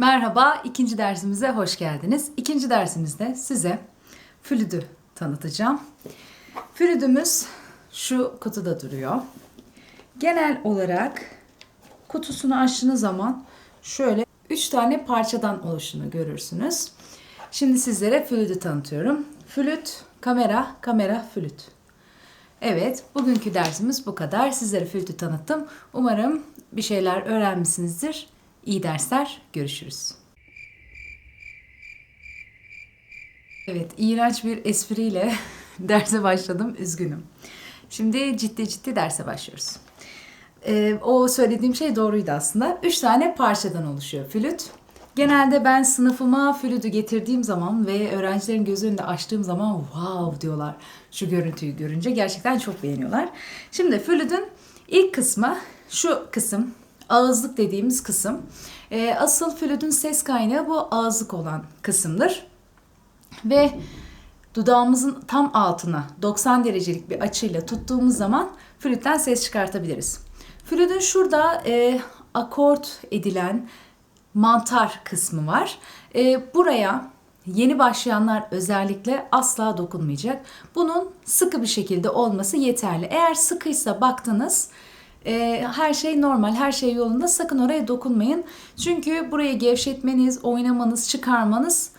Merhaba, ikinci dersimize hoş geldiniz. İkinci dersimizde size flütü tanıtacağım. Flütümüz şu kutuda duruyor. Genel olarak kutusunu açtığınız zaman şöyle üç tane parçadan oluştuğunu görürsünüz. Şimdi sizlere flütü tanıtıyorum. Flüt, kamera, kamera, flüt. Evet, bugünkü dersimiz bu kadar. Sizlere flütü tanıttım. Umarım bir şeyler öğrenmişsinizdir. İyi dersler, görüşürüz. Evet, iğrenç bir espriyle derse başladım, üzgünüm. Şimdi ciddi ciddi derse başlıyoruz. Ee, o söylediğim şey doğruydu aslında. Üç tane parçadan oluşuyor flüt. Genelde ben sınıfıma flütü getirdiğim zaman ve öğrencilerin göz önünde açtığım zaman wow diyorlar şu görüntüyü görünce. Gerçekten çok beğeniyorlar. Şimdi flütün ilk kısmı şu kısım ağızlık dediğimiz kısım. Ee, asıl flütün ses kaynağı bu ağızlık olan kısımdır. Ve dudağımızın tam altına 90 derecelik bir açıyla tuttuğumuz zaman flütten ses çıkartabiliriz. Flütün şurada e, akort edilen mantar kısmı var. E, buraya yeni başlayanlar özellikle asla dokunmayacak. Bunun sıkı bir şekilde olması yeterli. Eğer sıkıysa baktınız e, her şey normal, her şey yolunda sakın oraya dokunmayın. Çünkü burayı gevşetmeniz, oynamanız, çıkarmanız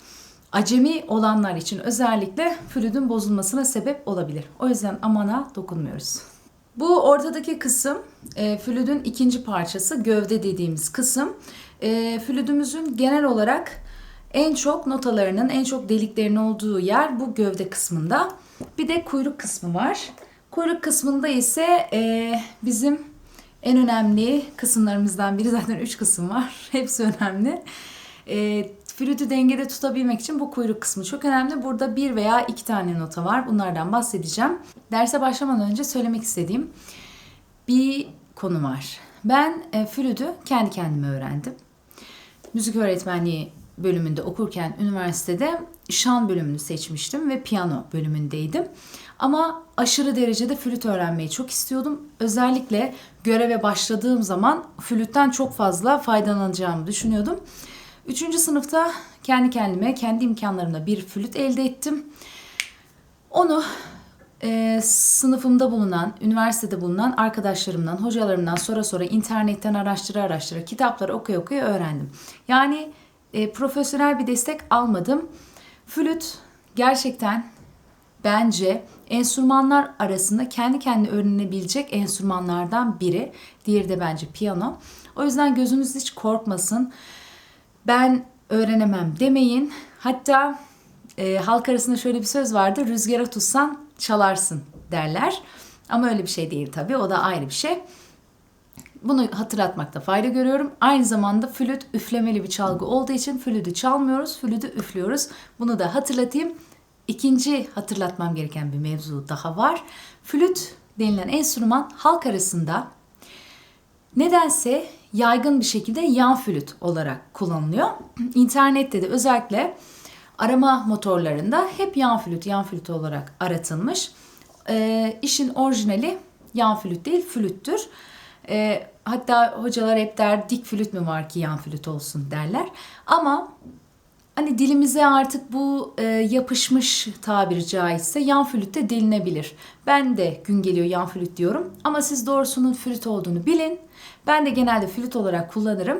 acemi olanlar için özellikle flütün bozulmasına sebep olabilir. O yüzden amana dokunmuyoruz. Bu ortadaki kısım e, flütün ikinci parçası gövde dediğimiz kısım. E, flütümüzün genel olarak en çok notalarının, en çok deliklerin olduğu yer bu gövde kısmında. Bir de kuyruk kısmı var. Kuyruk kısmında ise e, bizim en önemli kısımlarımızdan biri zaten üç kısım var. Hepsi önemli. E, flütü dengede tutabilmek için bu kuyruk kısmı çok önemli. Burada bir veya iki tane nota var. Bunlardan bahsedeceğim. Derse başlamadan önce söylemek istediğim bir konu var. Ben e, flütü kendi kendime öğrendim. Müzik öğretmenliği bölümünde okurken üniversitede şan bölümünü seçmiştim ve piyano bölümündeydim. Ama aşırı derecede flüt öğrenmeyi çok istiyordum. Özellikle göreve başladığım zaman flütten çok fazla faydalanacağımı düşünüyordum. Üçüncü sınıfta kendi kendime, kendi imkanlarımla bir flüt elde ettim. Onu e, sınıfımda bulunan, üniversitede bulunan arkadaşlarımdan, hocalarımdan sonra sonra internetten araştıra araştıra, kitapları okuya okuya öğrendim. Yani e, profesyonel bir destek almadım. Flüt gerçekten bence enstrümanlar arasında kendi kendine öğrenebilecek enstrümanlardan biri. Diğeri de bence piyano. O yüzden gözünüz hiç korkmasın. Ben öğrenemem demeyin. Hatta e, halk arasında şöyle bir söz vardı. Rüzgara tutsan çalarsın derler. Ama öyle bir şey değil tabii. O da ayrı bir şey. Bunu hatırlatmakta fayda görüyorum. Aynı zamanda flüt üflemeli bir çalgı olduğu için flütü çalmıyoruz, flütü üflüyoruz. Bunu da hatırlatayım. İkinci hatırlatmam gereken bir mevzu daha var. Flüt denilen enstrüman halk arasında nedense yaygın bir şekilde yan flüt olarak kullanılıyor. İnternette de özellikle arama motorlarında hep yan flüt, yan flüt olarak aratılmış. E, işin orijinali yan flüt değil, flüttür. E, hatta hocalar hep der dik flüt mü var ki yan flüt olsun derler. Ama hani dilimize artık bu e, yapışmış tabiri caizse yan flüt de dilinebilir. Ben de gün geliyor yan flüt diyorum ama siz doğrusunun flüt olduğunu bilin. Ben de genelde flüt olarak kullanırım.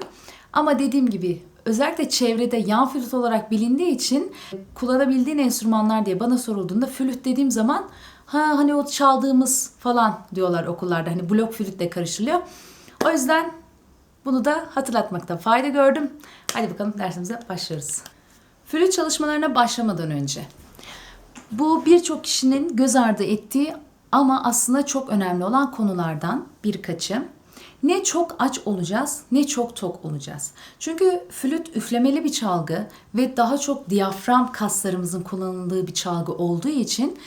Ama dediğim gibi özellikle çevrede yan flüt olarak bilindiği için kullanabildiğin enstrümanlar diye bana sorulduğunda flüt dediğim zaman ha hani o çaldığımız falan diyorlar okullarda. Hani blok flütle karıştırılıyor. O yüzden bunu da hatırlatmakta fayda gördüm. Hadi bakalım dersimize başlıyoruz. Flüt çalışmalarına başlamadan önce bu birçok kişinin göz ardı ettiği ama aslında çok önemli olan konulardan birkaçı. Ne çok aç olacağız ne çok tok olacağız. Çünkü flüt üflemeli bir çalgı ve daha çok diyafram kaslarımızın kullanıldığı bir çalgı olduğu için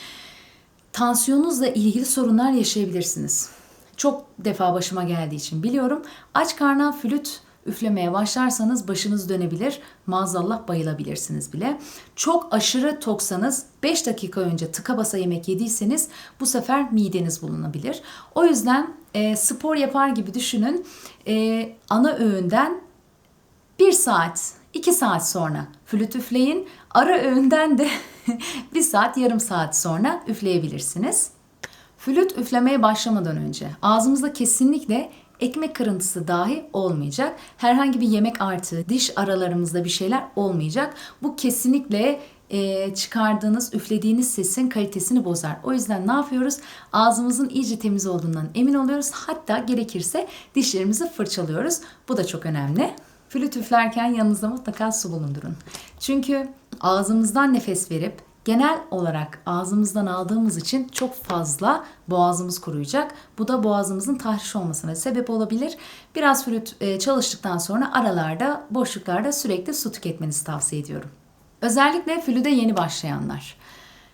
tansiyonunuzla ilgili sorunlar yaşayabilirsiniz. Çok defa başıma geldiği için biliyorum. Aç karnına flüt üflemeye başlarsanız başınız dönebilir, maazallah bayılabilirsiniz bile. Çok aşırı toksanız 5 dakika önce tıka basa yemek yediyseniz bu sefer mideniz bulunabilir. O yüzden e, spor yapar gibi düşünün. E, ana öğünden 1 saat 2 saat sonra flüt üfleyin. Ara öğünden de 1 saat yarım saat sonra üfleyebilirsiniz. Flüt üflemeye başlamadan önce ağzımızda kesinlikle ekmek kırıntısı dahi olmayacak. Herhangi bir yemek artığı, diş aralarımızda bir şeyler olmayacak. Bu kesinlikle e, çıkardığınız, üflediğiniz sesin kalitesini bozar. O yüzden ne yapıyoruz? Ağzımızın iyice temiz olduğundan emin oluyoruz. Hatta gerekirse dişlerimizi fırçalıyoruz. Bu da çok önemli. Flüt üflerken yanınızda mutlaka su bulundurun. Çünkü ağzımızdan nefes verip genel olarak ağzımızdan aldığımız için çok fazla boğazımız kuruyacak. Bu da boğazımızın tahriş olmasına sebep olabilir. Biraz flüt e, çalıştıktan sonra aralarda, boşluklarda sürekli su tüketmenizi tavsiye ediyorum. Özellikle flüde yeni başlayanlar.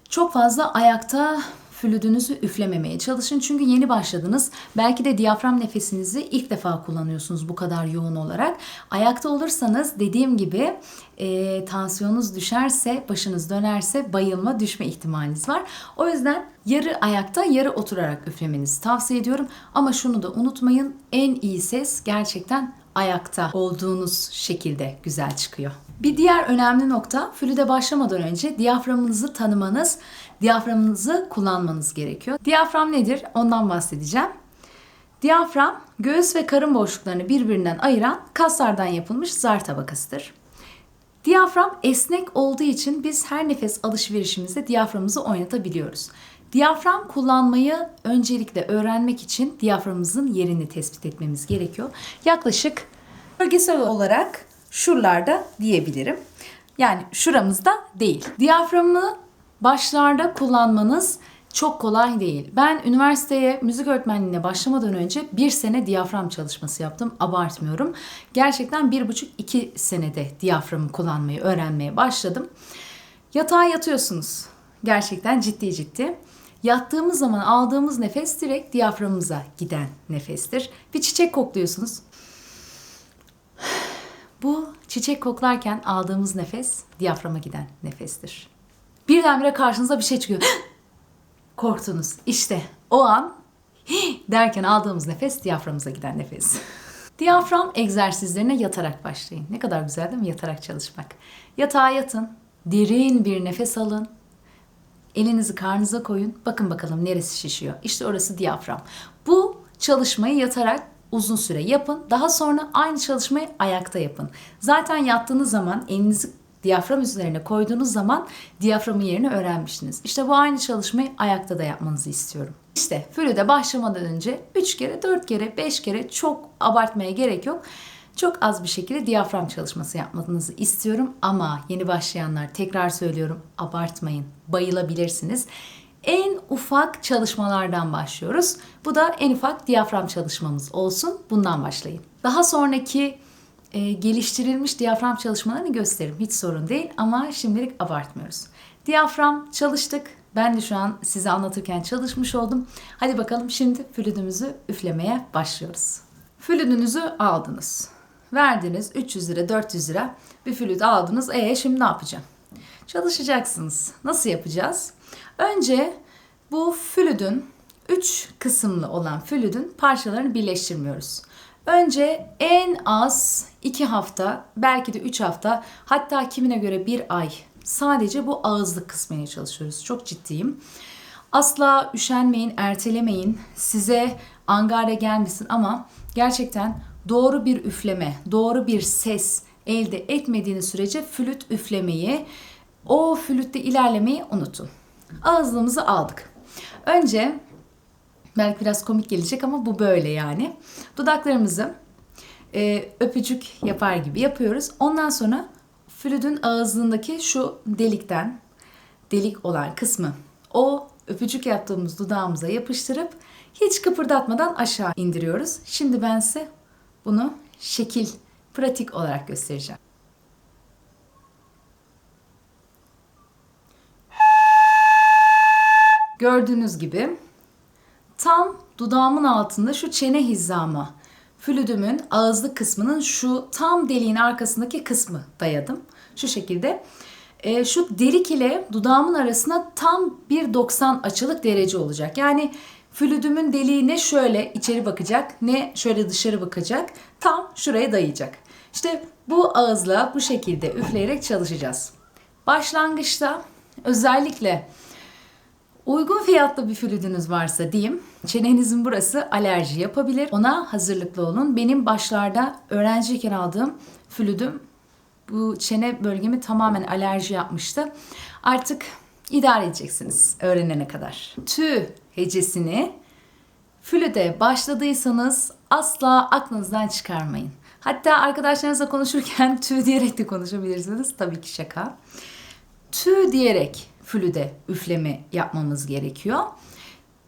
Çok fazla ayakta flütünüzü üflememeye çalışın. Çünkü yeni başladınız. Belki de diyafram nefesinizi ilk defa kullanıyorsunuz bu kadar yoğun olarak. Ayakta olursanız dediğim gibi e, tansiyonunuz düşerse, başınız dönerse bayılma, düşme ihtimaliniz var. O yüzden yarı ayakta, yarı oturarak üflemenizi tavsiye ediyorum. Ama şunu da unutmayın. En iyi ses gerçekten ayakta olduğunuz şekilde güzel çıkıyor. Bir diğer önemli nokta flüde başlamadan önce diyaframınızı tanımanız, diyaframınızı kullanmanız gerekiyor. Diyafram nedir? Ondan bahsedeceğim. Diyafram, göğüs ve karın boşluklarını birbirinden ayıran kaslardan yapılmış zar tabakasıdır. Diyafram esnek olduğu için biz her nefes alışverişimizde diyaframımızı oynatabiliyoruz. Diyafram kullanmayı öncelikle öğrenmek için diyaframımızın yerini tespit etmemiz gerekiyor. Yaklaşık bölgesel olarak şuralarda diyebilirim. Yani şuramızda değil. Diyaframı başlarda kullanmanız çok kolay değil. Ben üniversiteye müzik öğretmenliğine başlamadan önce bir sene diyafram çalışması yaptım. Abartmıyorum. Gerçekten bir buçuk iki senede diyaframı kullanmayı öğrenmeye başladım. Yatağa yatıyorsunuz. Gerçekten ciddi ciddi. Yattığımız zaman aldığımız nefes direkt diyaframımıza giden nefestir. Bir çiçek kokluyorsunuz. Bu çiçek koklarken aldığımız nefes diyaframa giden nefestir. Birdenbire karşınıza bir şey çıkıyor. Korktunuz. İşte o an derken aldığımız nefes diyaframıza giden nefes. Diyafram egzersizlerine yatarak başlayın. Ne kadar güzel değil mi yatarak çalışmak? Yatağa yatın, derin bir nefes alın. Elinizi karnınıza koyun. Bakın bakalım neresi şişiyor. İşte orası diyafram. Bu çalışmayı yatarak uzun süre yapın. Daha sonra aynı çalışmayı ayakta yapın. Zaten yattığınız zaman elinizi diyafram üzerine koyduğunuz zaman diyaframın yerini öğrenmişsiniz. İşte bu aynı çalışmayı ayakta da yapmanızı istiyorum. İşte flüde başlamadan önce 3 kere, 4 kere, 5 kere çok abartmaya gerek yok. Çok az bir şekilde diyafram çalışması yapmanızı istiyorum ama yeni başlayanlar tekrar söylüyorum abartmayın. Bayılabilirsiniz. En ufak çalışmalardan başlıyoruz. Bu da en ufak diyafram çalışmamız olsun. Bundan başlayın. Daha sonraki e, geliştirilmiş diyafram çalışmalarını gösteririm. Hiç sorun değil ama şimdilik abartmıyoruz. Diyafram çalıştık. Ben de şu an size anlatırken çalışmış oldum. Hadi bakalım şimdi flütümüzü üflemeye başlıyoruz. Flütünüzü aldınız. Verdiniz 300 lira 400 lira bir flüt aldınız. E şimdi ne yapacağım? Çalışacaksınız. Nasıl yapacağız? Önce bu flütün 3 kısımlı olan flütün parçalarını birleştirmiyoruz. Önce en az 2 hafta, belki de 3 hafta, hatta kimine göre 1 ay sadece bu ağızlık kısmına çalışıyoruz. Çok ciddiyim. Asla üşenmeyin, ertelemeyin. Size angare gelmesin ama gerçekten doğru bir üfleme, doğru bir ses elde etmediğiniz sürece flüt üflemeyi, o flütte ilerlemeyi unutun. Ağızlığımızı aldık. Önce belki biraz komik gelecek ama bu böyle yani. Dudaklarımızı e, öpücük yapar gibi yapıyoruz. Ondan sonra flütün ağızlığındaki şu delikten, delik olan kısmı o öpücük yaptığımız dudağımıza yapıştırıp hiç kıpırdatmadan aşağı indiriyoruz. Şimdi ben size bunu şekil, pratik olarak göstereceğim. Gördüğünüz gibi tam dudağımın altında şu çene hizamı flütümün ağızlık kısmının şu tam deliğin arkasındaki kısmı dayadım. Şu şekilde. E, şu delik ile dudağımın arasında tam bir 90 açılık derece olacak. Yani flütümün deliği ne şöyle içeri bakacak ne şöyle dışarı bakacak. Tam şuraya dayayacak. İşte bu ağızla bu şekilde üfleyerek çalışacağız. Başlangıçta özellikle uygun fiyatlı bir flütünüz varsa diyeyim, çenenizin burası alerji yapabilir. Ona hazırlıklı olun. Benim başlarda öğrenciyken aldığım flütüm bu çene bölgemi tamamen alerji yapmıştı. Artık idare edeceksiniz öğrenene kadar. Tü hecesini flüte başladıysanız asla aklınızdan çıkarmayın. Hatta arkadaşlarınızla konuşurken tü diyerek de konuşabilirsiniz. Tabii ki şaka. Tü diyerek flüde üfleme yapmamız gerekiyor.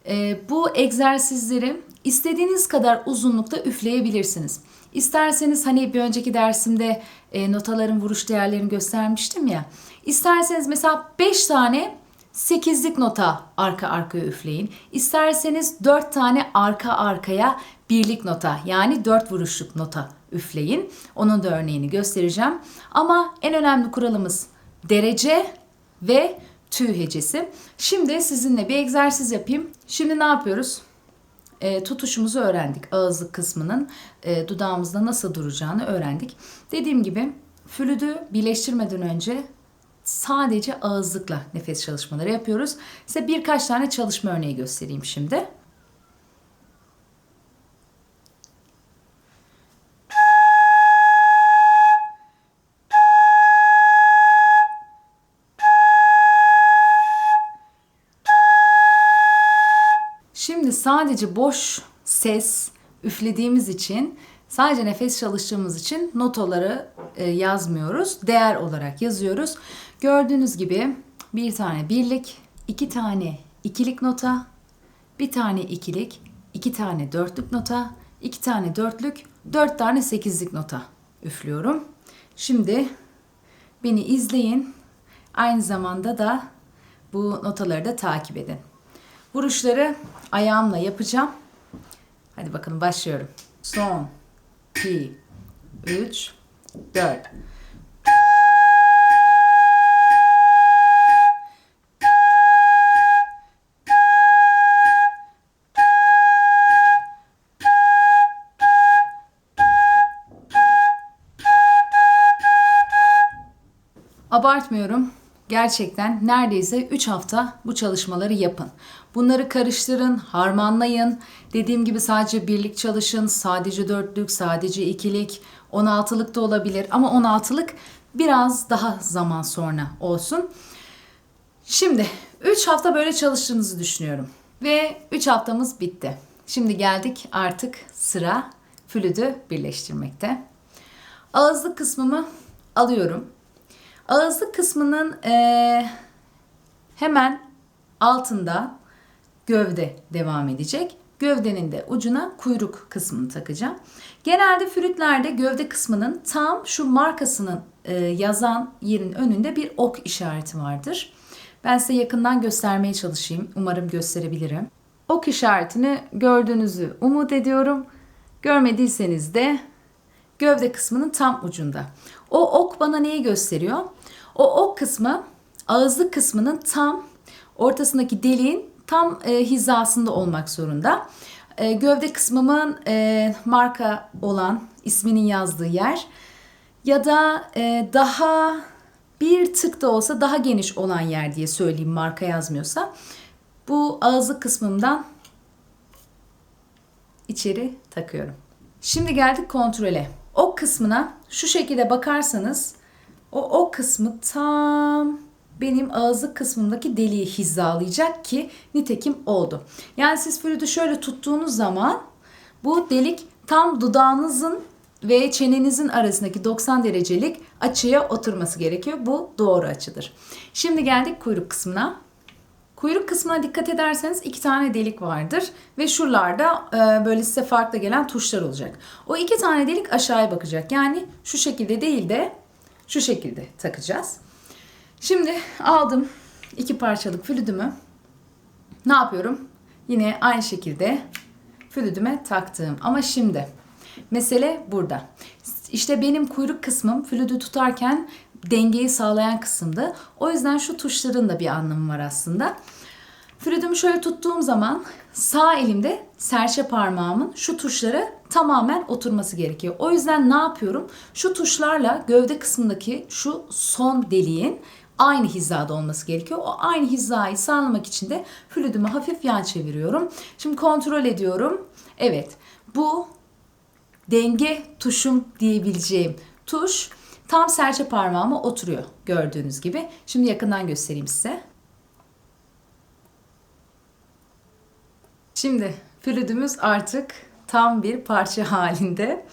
Ee, bu egzersizleri istediğiniz kadar uzunlukta üfleyebilirsiniz. İsterseniz hani bir önceki dersimde e, notaların vuruş değerlerini göstermiştim ya. İsterseniz mesela 5 tane 8'lik nota arka arkaya üfleyin. İsterseniz 4 tane arka arkaya birlik nota yani 4 vuruşluk nota üfleyin. Onun da örneğini göstereceğim. Ama en önemli kuralımız derece ve tüy hecesi. Şimdi sizinle bir egzersiz yapayım. Şimdi ne yapıyoruz? E, tutuşumuzu öğrendik. Ağızlık kısmının e, dudağımızda nasıl duracağını öğrendik. Dediğim gibi flütü birleştirmeden önce sadece ağızlıkla nefes çalışmaları yapıyoruz. Size birkaç tane çalışma örneği göstereyim şimdi. Şimdi sadece boş ses üflediğimiz için, sadece nefes çalıştığımız için notaları e, yazmıyoruz. Değer olarak yazıyoruz. Gördüğünüz gibi bir tane birlik, iki tane ikilik nota, bir tane ikilik, iki tane dörtlük nota, iki tane dörtlük, dört tane sekizlik nota üflüyorum. Şimdi beni izleyin. Aynı zamanda da bu notaları da takip edin. Vuruşları ayağımla yapacağım. Hadi bakalım başlıyorum. Son, 2, 3, 4. Abartmıyorum. Gerçekten neredeyse 3 hafta bu çalışmaları yapın. Bunları karıştırın, harmanlayın. Dediğim gibi sadece birlik çalışın, sadece dörtlük, sadece ikilik, 16'lık da olabilir ama 16'lık biraz daha zaman sonra olsun. Şimdi 3 hafta böyle çalıştığınızı düşünüyorum. Ve 3 haftamız bitti. Şimdi geldik artık sıra flütü birleştirmekte. Ağızlık kısmımı alıyorum. Ağızlık kısmının e, hemen altında gövde devam edecek. Gövdenin de ucuna kuyruk kısmını takacağım. Genelde flütlerde gövde kısmının tam şu markasının e, yazan yerin önünde bir ok işareti vardır. Ben size yakından göstermeye çalışayım. Umarım gösterebilirim. Ok işaretini gördüğünüzü umut ediyorum. Görmediyseniz de gövde kısmının tam ucunda. O ok bana neyi gösteriyor? O ok kısmı ağızlık kısmının tam ortasındaki deliğin tam e, hizasında olmak zorunda. E, gövde kısmımın e, marka olan isminin yazdığı yer ya da e, daha bir tık da olsa daha geniş olan yer diye söyleyeyim marka yazmıyorsa. Bu ağızlık kısmımdan içeri takıyorum. Şimdi geldik kontrole. Ok kısmına şu şekilde bakarsanız o ok kısmı tam benim ağızlık kısmımdaki deliği hizalayacak ki nitekim oldu. Yani siz flütü şöyle tuttuğunuz zaman bu delik tam dudağınızın ve çenenizin arasındaki 90 derecelik açıya oturması gerekiyor. Bu doğru açıdır. Şimdi geldik kuyruk kısmına. Kuyruk kısmına dikkat ederseniz iki tane delik vardır ve şuralarda e, böyle size farklı gelen tuşlar olacak. O iki tane delik aşağıya bakacak. Yani şu şekilde değil de şu şekilde takacağız. Şimdi aldım iki parçalık flütümü. Ne yapıyorum? Yine aynı şekilde flütüme taktım. Ama şimdi mesele burada. İşte benim kuyruk kısmım flütü tutarken dengeyi sağlayan kısımdı. O yüzden şu tuşların da bir anlamı var aslında. Flütümü şöyle tuttuğum zaman sağ elimde serçe parmağımın şu tuşlara tamamen oturması gerekiyor. O yüzden ne yapıyorum? Şu tuşlarla gövde kısmındaki şu son deliğin aynı hizada olması gerekiyor. O aynı hizayı sağlamak için de flütümü hafif yan çeviriyorum. Şimdi kontrol ediyorum. Evet bu denge tuşum diyebileceğim tuş tam serçe parmağıma oturuyor gördüğünüz gibi. Şimdi yakından göstereyim size. Şimdi flütümüz artık tam bir parça halinde.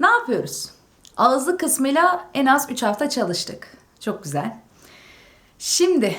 Ne yapıyoruz? Ağızlık kısmıyla en az 3 hafta çalıştık. Çok güzel. Şimdi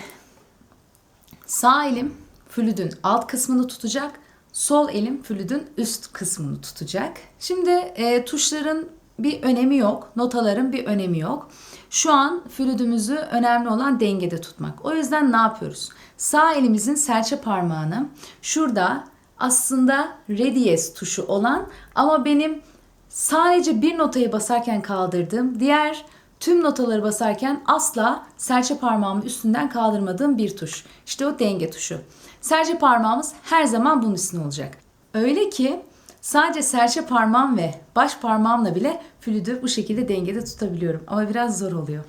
sağ elim flütün alt kısmını tutacak. Sol elim flütün üst kısmını tutacak. Şimdi e, tuşların bir önemi yok. Notaların bir önemi yok. Şu an flütümüzü önemli olan dengede tutmak. O yüzden ne yapıyoruz? Sağ elimizin serçe parmağını şurada aslında re tuşu olan ama benim sadece bir notayı basarken kaldırdığım, diğer tüm notaları basarken asla serçe parmağımı üstünden kaldırmadığım bir tuş. İşte o denge tuşu. Serçe parmağımız her zaman bunun üstüne olacak. Öyle ki sadece serçe parmağım ve baş parmağımla bile flütü bu şekilde dengede tutabiliyorum. Ama biraz zor oluyor.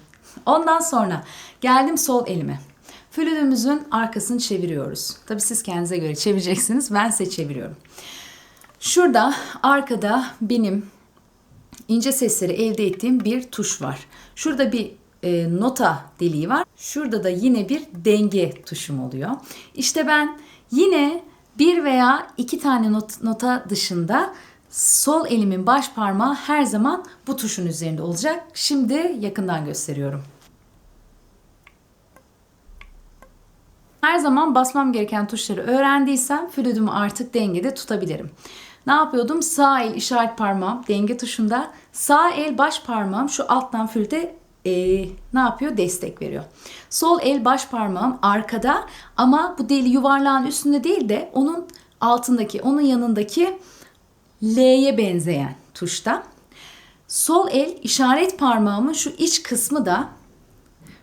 Ondan sonra geldim sol elime. Flütümüzün arkasını çeviriyoruz. Tabii siz kendinize göre çevireceksiniz. Ben size çeviriyorum. Şurada arkada benim ince sesleri elde ettiğim bir tuş var. Şurada bir e, nota deliği var. Şurada da yine bir denge tuşum oluyor. İşte ben yine bir veya iki tane not, nota dışında sol elimin baş parmağı her zaman bu tuşun üzerinde olacak. Şimdi yakından gösteriyorum. Her zaman basmam gereken tuşları öğrendiysem flütümü artık dengede tutabilirim. Ne yapıyordum? Sağ el işaret parmağım denge tuşunda. Sağ el baş parmağım şu alttan flüte e, ne yapıyor? Destek veriyor. Sol el baş parmağım arkada ama bu deli yuvarlağın üstünde değil de onun altındaki, onun yanındaki L'ye benzeyen tuşta. Sol el işaret parmağımın şu iç kısmı da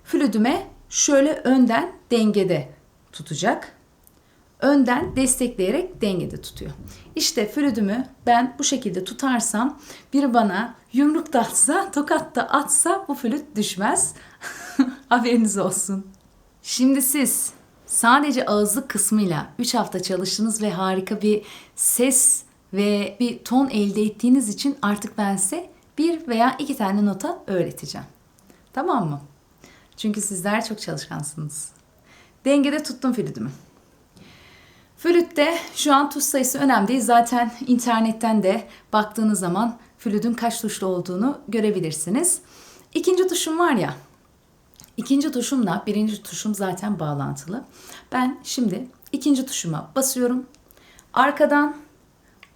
flütüme şöyle önden dengede tutacak. Önden destekleyerek dengede tutuyor. İşte flütümü ben bu şekilde tutarsam biri bana yumruk da atsa, tokat da atsa bu flüt düşmez. Haberiniz olsun. Şimdi siz sadece ağızlık kısmıyla 3 hafta çalıştınız ve harika bir ses ve bir ton elde ettiğiniz için artık ben size bir veya iki tane nota öğreteceğim. Tamam mı? Çünkü sizler çok çalışkansınız. Dengede tuttum flütümü. Flütte şu an tuş sayısı önemli değil. Zaten internetten de baktığınız zaman flütün kaç tuşlu olduğunu görebilirsiniz. İkinci tuşum var ya. İkinci tuşumla birinci tuşum zaten bağlantılı. Ben şimdi ikinci tuşuma basıyorum. Arkadan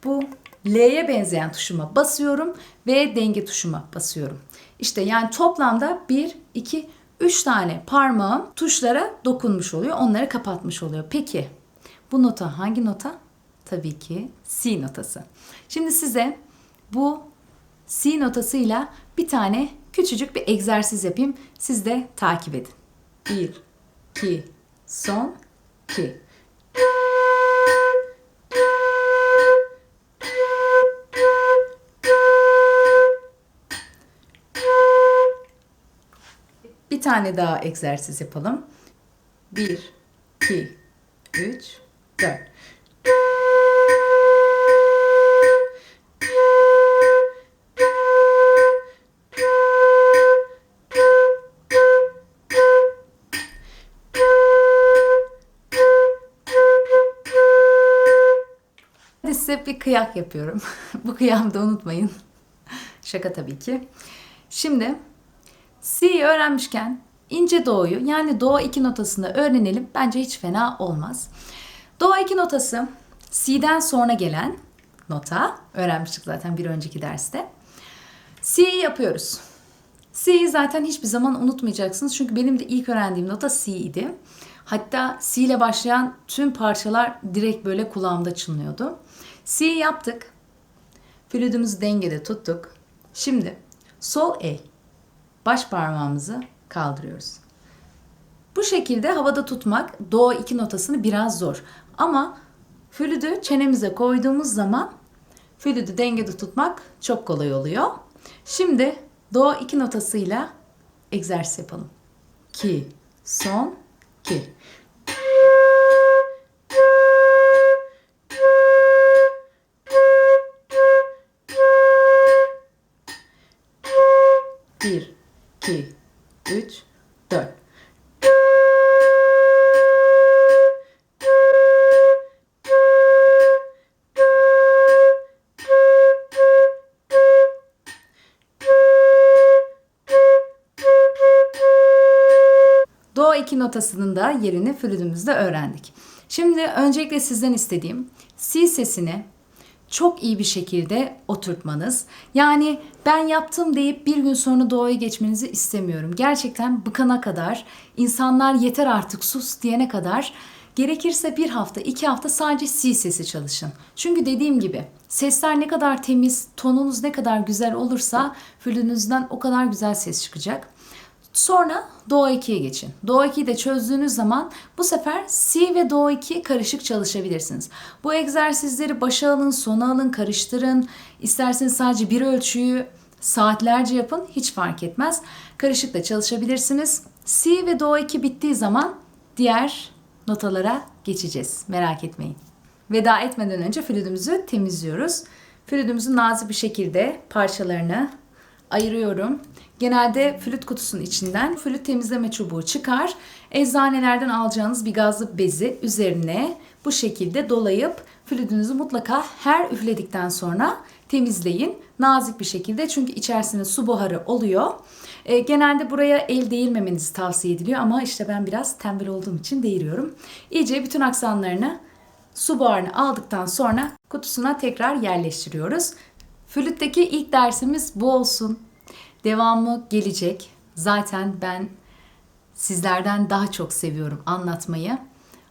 bu L'ye benzeyen tuşuma basıyorum ve denge tuşuma basıyorum. İşte yani toplamda 1, 2, 3 tane parmağım tuşlara dokunmuş oluyor. Onları kapatmış oluyor. Peki bu nota hangi nota? Tabii ki C notası. Şimdi size bu C notasıyla bir tane küçücük bir egzersiz yapayım. Siz de takip edin. 1, 2, son, 2. Bir tane daha egzersiz yapalım. 1, 2, 3, 4. Hadi size bir kıyak yapıyorum. Bu kıyamı da unutmayın. Şaka tabii ki. Şimdi C'yi öğrenmişken ince doğuyu yani do iki notasını öğrenelim. Bence hiç fena olmaz. Do iki notası C'den sonra gelen nota. Öğrenmiştik zaten bir önceki derste. C'yi yapıyoruz. C'yi zaten hiçbir zaman unutmayacaksınız. Çünkü benim de ilk öğrendiğim nota C idi. Hatta C ile başlayan tüm parçalar direkt böyle kulağımda çınlıyordu. C'yi yaptık. Flütümüzü dengede tuttuk. Şimdi sol el baş parmağımızı kaldırıyoruz. Bu şekilde havada tutmak do iki notasını biraz zor. Ama flütü çenemize koyduğumuz zaman flütü dengede tutmak çok kolay oluyor. Şimdi do iki notasıyla egzersiz yapalım. Ki, son, ki. Bir, iki, üç, dört. İki notasının da yerini flütümüzde öğrendik. Şimdi öncelikle sizden istediğim si sesini çok iyi bir şekilde oturtmanız. Yani ben yaptım deyip bir gün sonra doğaya geçmenizi istemiyorum. Gerçekten bıkana kadar, insanlar yeter artık sus diyene kadar gerekirse bir hafta, iki hafta sadece si sesi çalışın. Çünkü dediğim gibi sesler ne kadar temiz, tonunuz ne kadar güzel olursa flütünüzden o kadar güzel ses çıkacak. Sonra Do 2'ye geçin. Do 2'yi de çözdüğünüz zaman bu sefer Si ve Do 2 karışık çalışabilirsiniz. Bu egzersizleri başa alın, sona alın, karıştırın. İsterseniz sadece bir ölçüyü saatlerce yapın. Hiç fark etmez. Karışık da çalışabilirsiniz. Si ve Do 2 bittiği zaman diğer notalara geçeceğiz. Merak etmeyin. Veda etmeden önce flütümüzü temizliyoruz. Flütümüzü nazik bir şekilde parçalarını ayırıyorum. Genelde flüt kutusunun içinden flüt temizleme çubuğu çıkar. Eczanelerden alacağınız bir gazlı bezi üzerine bu şekilde dolayıp flütünüzü mutlaka her üfledikten sonra temizleyin. Nazik bir şekilde çünkü içerisinde su buharı oluyor. E, genelde buraya el değirmemenizi tavsiye ediliyor ama işte ben biraz tembel olduğum için değiriyorum. İyice bütün aksanlarını su buharını aldıktan sonra kutusuna tekrar yerleştiriyoruz. Flütteki ilk dersimiz bu olsun. Devamı gelecek. Zaten ben sizlerden daha çok seviyorum anlatmayı.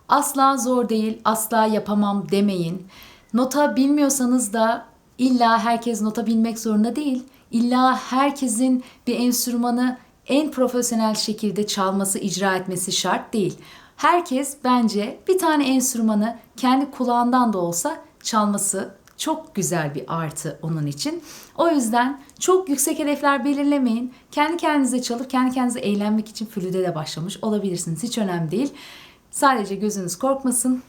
Asla zor değil, asla yapamam demeyin. Nota bilmiyorsanız da illa herkes nota bilmek zorunda değil. İlla herkesin bir enstrümanı en profesyonel şekilde çalması, icra etmesi şart değil. Herkes bence bir tane enstrümanı kendi kulağından da olsa çalması çok güzel bir artı onun için. O yüzden çok yüksek hedefler belirlemeyin. Kendi kendinize çalıp kendi kendinize eğlenmek için flüde de başlamış olabilirsiniz. Hiç önemli değil. Sadece gözünüz korkmasın.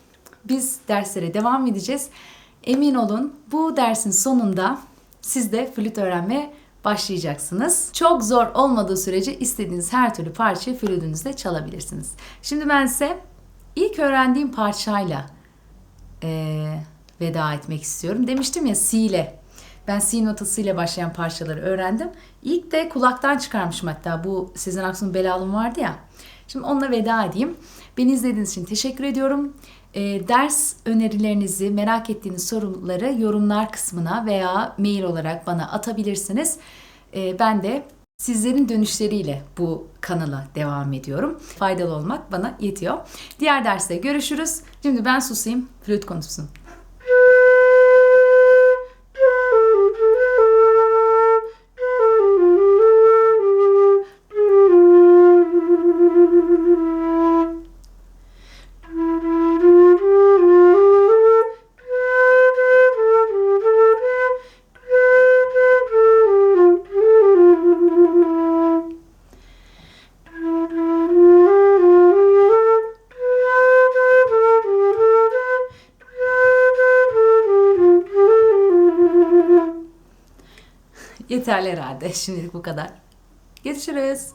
Biz derslere devam edeceğiz. Emin olun bu dersin sonunda siz de flüt öğrenmeye başlayacaksınız. Çok zor olmadığı sürece istediğiniz her türlü parçayı flütünüzde çalabilirsiniz. Şimdi ben size ilk öğrendiğim parçayla eee veda etmek istiyorum. Demiştim ya si ile. Ben si notasıyla başlayan parçaları öğrendim. İlk de kulaktan çıkarmışım hatta bu Sezen Aksu'nun Belalım vardı ya. Şimdi onunla veda edeyim. Beni izlediğiniz için teşekkür ediyorum. E, ders önerilerinizi, merak ettiğiniz soruları yorumlar kısmına veya mail olarak bana atabilirsiniz. E, ben de sizlerin dönüşleriyle bu kanala devam ediyorum. Faydalı olmak bana yetiyor. Diğer derste görüşürüz. Şimdi ben susayım, flüt konuşsun. Yeterli herhalde. Şimdilik bu kadar. Görüşürüz.